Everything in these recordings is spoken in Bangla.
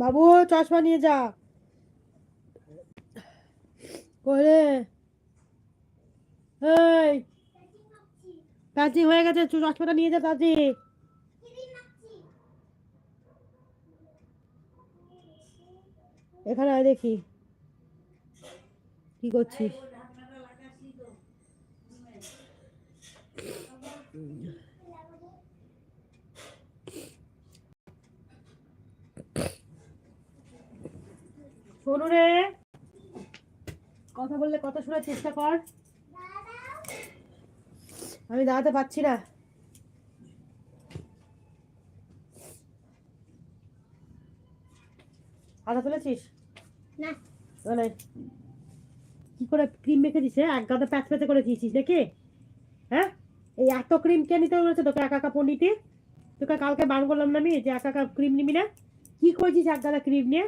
বাবু, চশমা নিয়ে যা। করে এই। প্যাচিং হয়ে গেছে চশমাটা নিয়ে যা তাজি এখানে দেখি। কি করছিস? শোনো রে। কথা বললে কথা শোনার চেষ্টা কর। আমি দাঁড়াতে পারছি না। আদা তুলেছিস? না। কি করে ক্রিম মেখে দিছে এক গাদা প্যাচ প্যাচে করে দিয়েছিস দেখে হ্যাঁ? এই এত ক্রিম কে নিতে বলেছে তোকে একা একা পনিতে তোকে কালকে বান করলাম না আমি যে একা একা ক্রিম নিবি না? কি করেছিস এক গাদা ক্রিম নিয়ে?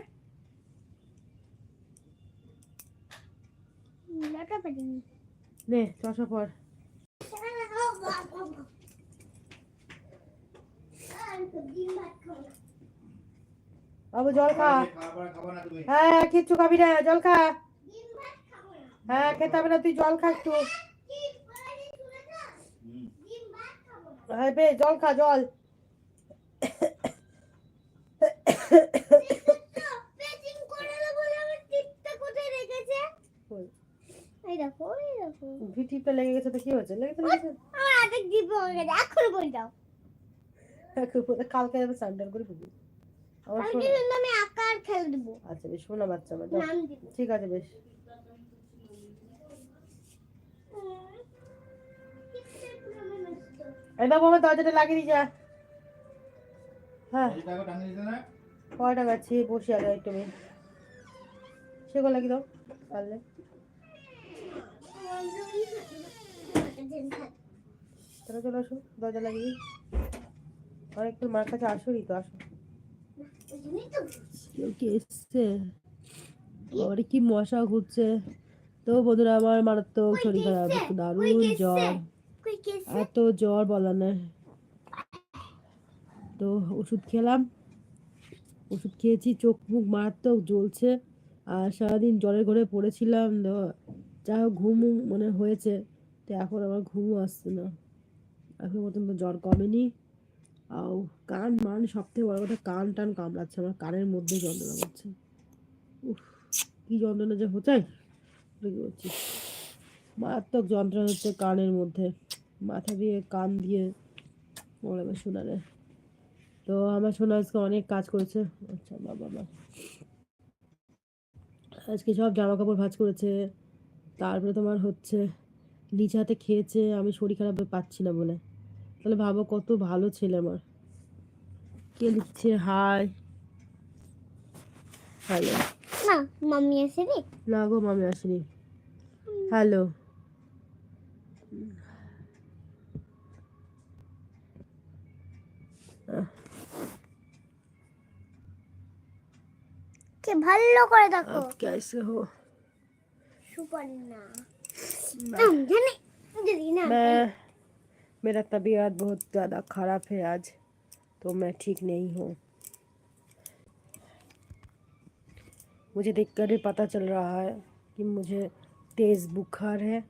পারিনি নে চশমা পর। বাবু জল খা। হ্যাঁ কিচ্ছু খাবি না জল খা। হ্যাঁ খেতে হবে না তুই জল খা একটু। হ্যাঁ বে জল খা জল কই? এই দেখো এই দেখো ভিটিটা লেগে গেছে তো কি হয়েছে? লেগে তো লেগেছে আমার হয়ে গেছে এখন বলে দাও। কালকে যাবে স্যান্ডেল করে আমার আমি আকার খেলে দেবো। আচ্ছা বেশ শোনা বাচ্চা আমার ঠিক আছে বেশ। এই বাবু আমার দরজাটা লাগিয়ে দিয়ে যা। হ্যাঁ। কয় টাকা বসে আগে একটু আমি। সেগুলো লাগিয়ে দাও পারলে। তাহলে চলে আসো দরজা লাগিয়ে। অনেকক্ষণ মার কাছে আসোই তো আসো। কেউ কে এসছে? কি মশা ঘুরছে। তো বন্ধুরা আমার মারাত্মক শরীর খারাপ দারুণ জ্বর। এত জ্বর বলা না তো ওষুধ খেলাম। ওষুধ খেয়েছি চোখ মুখ মারাত্মক জ্বলছে। আর সারাদিন জ্বরের ঘরে পড়েছিলাম। যা হোক ঘুম মানে হয়েছে। তো এখন আমার ঘুমও আসছে না। এখন পর্যন্ত জ্বর কমেনি। আর কান মান সব থেকে বড় কথা কান টান কামড়াচ্ছে, আমার কানের মধ্যে যন্ত্রণা করছে। উফ, কি যন্ত্রণা যে হচ্ছে? বলছি মারাত্মক যন্ত্রণা হচ্ছে কানের মধ্যে। মাথা দিয়ে কান দিয়ে ওরা শোনালে তো আমার শোনা আজকে অনেক কাজ করেছে। আচ্ছা বাবা মা আজকে সব জামা কাপড় ভাঁজ করেছে। তারপরে তোমার হচ্ছে নিজ হাতে খেয়েছে আমি শরীর খারাপ পাচ্ছি না বলে। তাহলে ভাবো কত ভালো ছেলে আমার। কে লিখছে? হাই। হ্যালো না আসেনি? না গো মামি আসেনি। হ্যালো ভালো করে দেখো। কেসে হো হো না मैं, জানি যদি না मैं मेरा तबीयत बहुत ज़्यादा ख़राब है आज तो मैं ठीक नहीं हूँ मुझे देखकर ही पता चल रहा है कि मुझे तेज़ बुखार है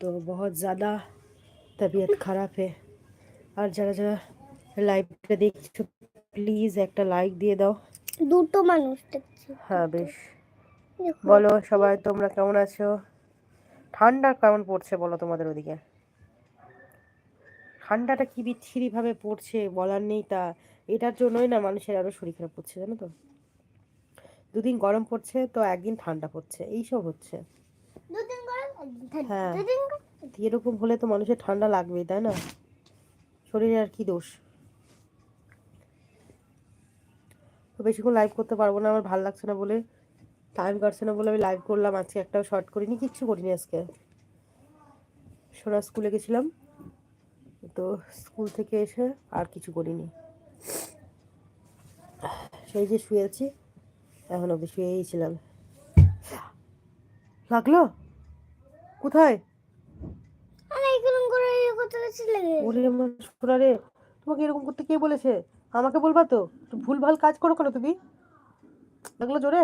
तो बहुत ज़्यादा तबीयत ख़राब है আর যারা যারা লাইভটা দেখছো প্লিজ একটা লাইক দিয়ে দাও দুটো মানুষ দেখছি হ্যাঁ বেশ দেখো বলো সবাই তোমরা কেমন আছো? ঠান্ডা কেমন পড়ছে বলো তোমাদের ওদিকে? ঠান্ডাটা কি বিচ্ছিরি ভাবে পড়ছে বলার নেই তা। এটার জন্যই না মানুষের আরও শরীর খারাপ পড়ছে জানো তো? দুদিন গরম পড়ছে তো একদিন ঠান্ডা পড়ছে এইসব হচ্ছে। হ্যাঁ। এরকম হলে তো মানুষের ঠান্ডা লাগবেই তাই না? শরীরে আর কি দোষ? তো বেশিক্ষণ লাইভ করতে পারব না আমার ভালো লাগছে না বলে। টাইম কাটছে না বলে আমি লাইভ করলাম আজকে একটাও শর্ট করিনি কিচ্ছু করিনি আজকে। সোনা স্কুলে গেছিলাম তো স্কুল থেকে এসে আর কিছু করিনি। সেই যে শুয়েছি এখন অব্দি শুয়েই ছিলাম। লাগল? কোথায়? ইয়ে রে তোমাকে এরকম করতে কে বলেছে? আমাকে বলবা তো? একটু ভুলভাল কাজ করো কেন তুমি? লাগল জোরে?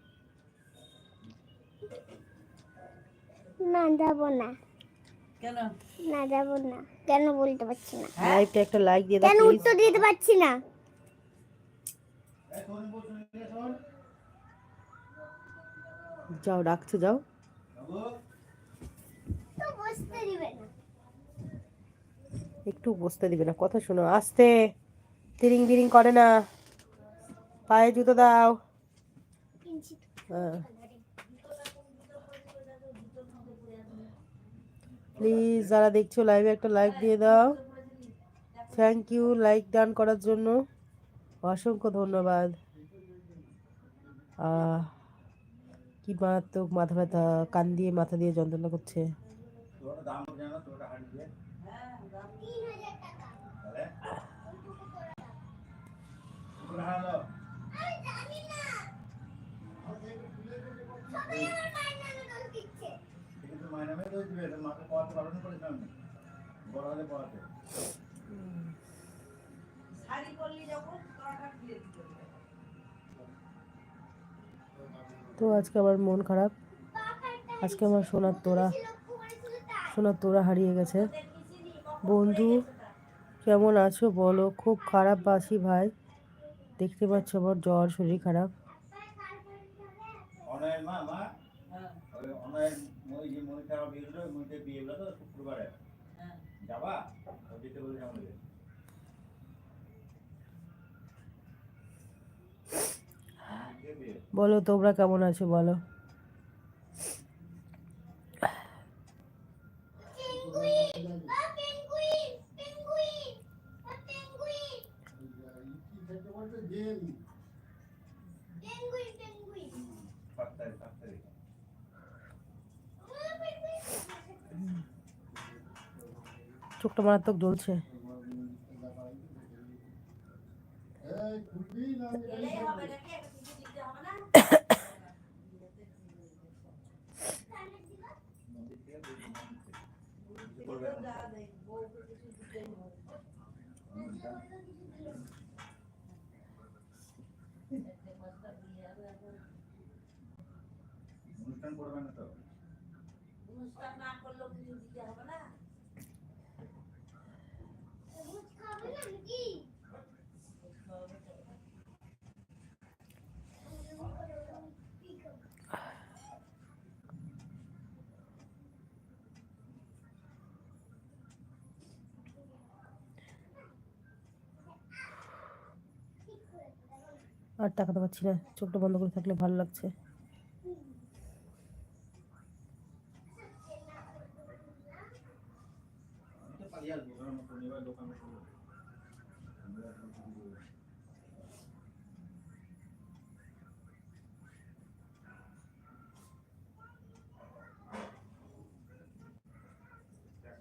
না যাব না। কেন? না যাব না। কেন বলতে পারছি না? লাইভটা একটা লাইক দিয়ে দাও কেন উত্তর দিতে পারছি না? যাও ডাকছে যাও। তো বসতে দিবে না। একটু বসতে দিবে না কথা শোনো আস্তে। তিরিং বিরিং করে না। পায়ে জুতো দাও। হ্যাঁ। প্লিজ যারা দেখছ লাইভে একটা লাইক দিয়ে দাও। থ্যাংক ইউ লাইক ডান করার জন্য। অসংখ্য ধন্যবাদ। কি মারাত্মক মাথা ব্যথা, কান দিয়ে মাথা দিয়ে যন্ত্রণা করছে। আমি জানি না তো দিবে মাকে পড়াতে বারণ করেছিলাম বড় হলে পড়াতে শাড়ি পরলি যখন তখন খুলে দিতে তো আজকে আমার মন খারাপ। আজকে আমার সোনার তোরা সোনার তোরা হারিয়ে গেছে। বন্ধু কেমন আছো বলো? খুব খারাপ বাসি ভাই। দেখতে পাচ্ছ আমার জ্বর শরীর খারাপ। অনয়ের মা মা? হ্যাঁ, ওই যে মনিকা বিয়ে হলো মনিকা বিয়ে হলো তো শুক্রবারে। হ্যাঁ। যাবা? বলো তোমরা কেমন আছো বলো পেঙ্গুইন ও পেঙ্গুইন পেঙ্গুইন ও পেঙ্গুইন পেঙ্গুইন পেঙ্গুইন পাঁচ তারিখ পাঁচ তারিখ ও পেঙ্গুইন চোখটা মারাত্মক জ্বলছে গেলেই হবে নাকি? একটা কিছু দিতে হবে না? যা দেয়, বউকে কিছু দিতেই হবে। একটা পাঁচটা বিয়ে মারাত্মক। অনুষ্ঠান না তো অনুষ্ঠান না করলেও কিছু দিতে হবে না সবুজ খাবে না নাকি আর টাকা পারছি ছিল চোখটা বন্ধ করে থাকলে ভালো লাগছে আমি তো পালিয়ে আসব কারণ শনিবার দোকানে শুরু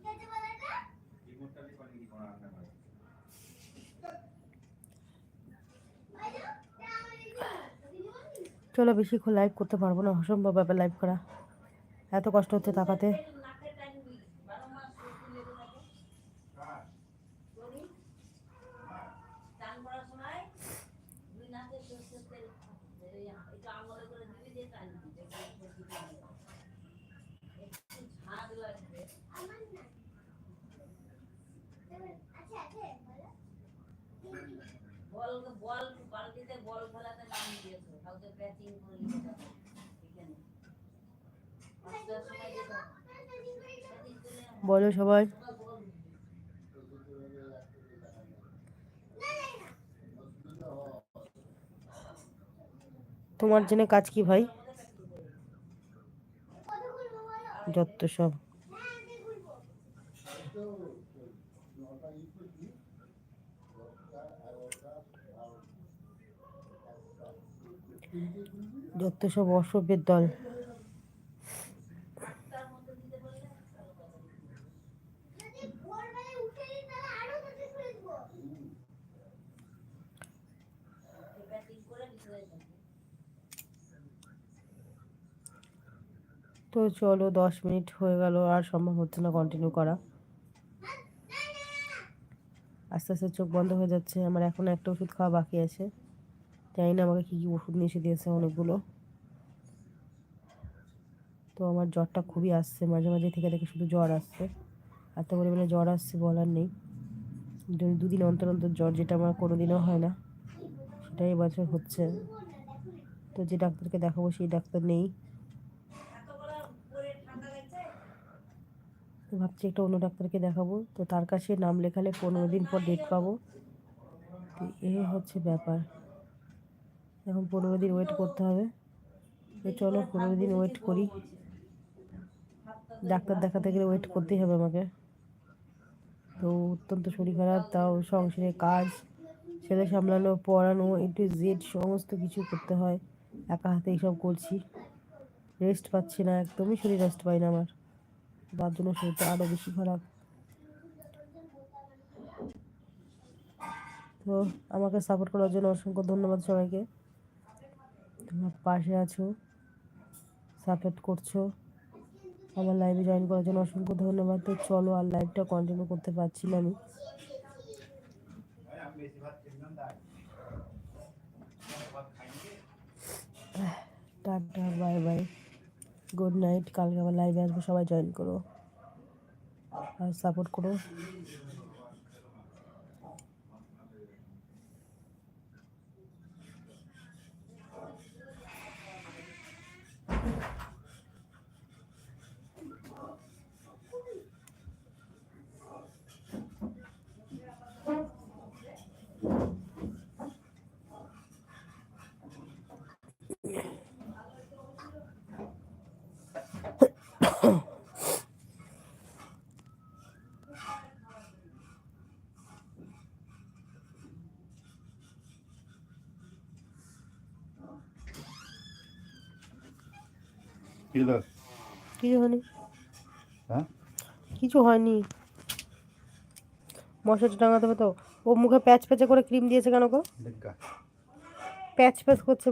যেতে বলে না রিমোটটা দিয়ে পালিয়ে কোনো রান্না করে আরে আমার দিদি চলো বেশিক্ষণ লাইভ করতে পারব না, অসম্ভব ব্যাপার লাইভ করা। এত কষ্ট হচ্ছে তাকাতে। দিয়ে বলো বল বল ফেলাতে নাম দিয়েছ। বলো সবাই। তোমার জন্য কাজ কি ভাই? যত সব। যত সব অসভ্যের দল। তো চলো, দশ মিনিট হয়ে গেল, আর সম্ভব হচ্ছে না কন্টিনিউ করা। আস্তে আস্তে চোখ বন্ধ হয়ে যাচ্ছে, আমার এখন একটা ওষুধ খাওয়া বাকি আছে। জানি না আমাকে কী কী ওষুধ নিয়ে এসে দিয়েছে অনেকগুলো। তো আমার জ্বরটা খুবই আসছে, মাঝে মাঝে থেকে থেকে শুধু জ্বর আসছে। এত পরিমাণে জ্বর আসছে বলার নেই। দুদিন অন্তর অন্তর জ্বর, যেটা আমার কোনো দিনও হয় না, সেটাই এবছর হচ্ছে। তো যে ডাক্তারকে দেখাবো, সেই ডাক্তার নেই। তো ভাবছি একটা অন্য ডাক্তারকে দেখাবো। তো তার কাছে নাম লেখালে পনেরো দিন পর ডেট পাবো। তো এ হচ্ছে ব্যাপার। এখন পনেরো দিন ওয়েট করতে হবে। চলো পনেরো দিন ওয়েট করি। ডাক্তার দেখাতে গেলে ওয়েট করতেই হবে আমাকে। তো অত্যন্ত শরীর খারাপ, তাও সংসারে কাজ, ছেলে সামলানো, পড়ানো একটু জেড সমস্ত কিছু করতে হয়। একা হাতে এইসব করছি। রেস্ট পাচ্ছি না, একদমই শরীর রেস্ট পাই না আমার। তার জন্য শরীরটা আরও বেশি খারাপ। তো আমাকে সাপোর্ট করার জন্য অসংখ্য ধন্যবাদ সবাইকে। তোমার পাশে আছো সাপোর্ট করছ, আমার লাইভে জয়েন করার জন্য অসংখ্য ধন্যবাদ। তো চলো আর লাইভটা কন্টিনিউ করতে পারছি না আমি। Tata bye bye good night কালকে আবার লাইভে আসব, সবাই জয়েন করো। আর সাপোর্ট করো। কিছু হয়নি। হ্যাঁ? কিছু হয়নি। মশাটা টাঙাতে হবে তো। ও মুখে প্যাচ প্যাচে করে ক্রিম দিয়েছে কেন গো। প্যাচ প্যাচ করছে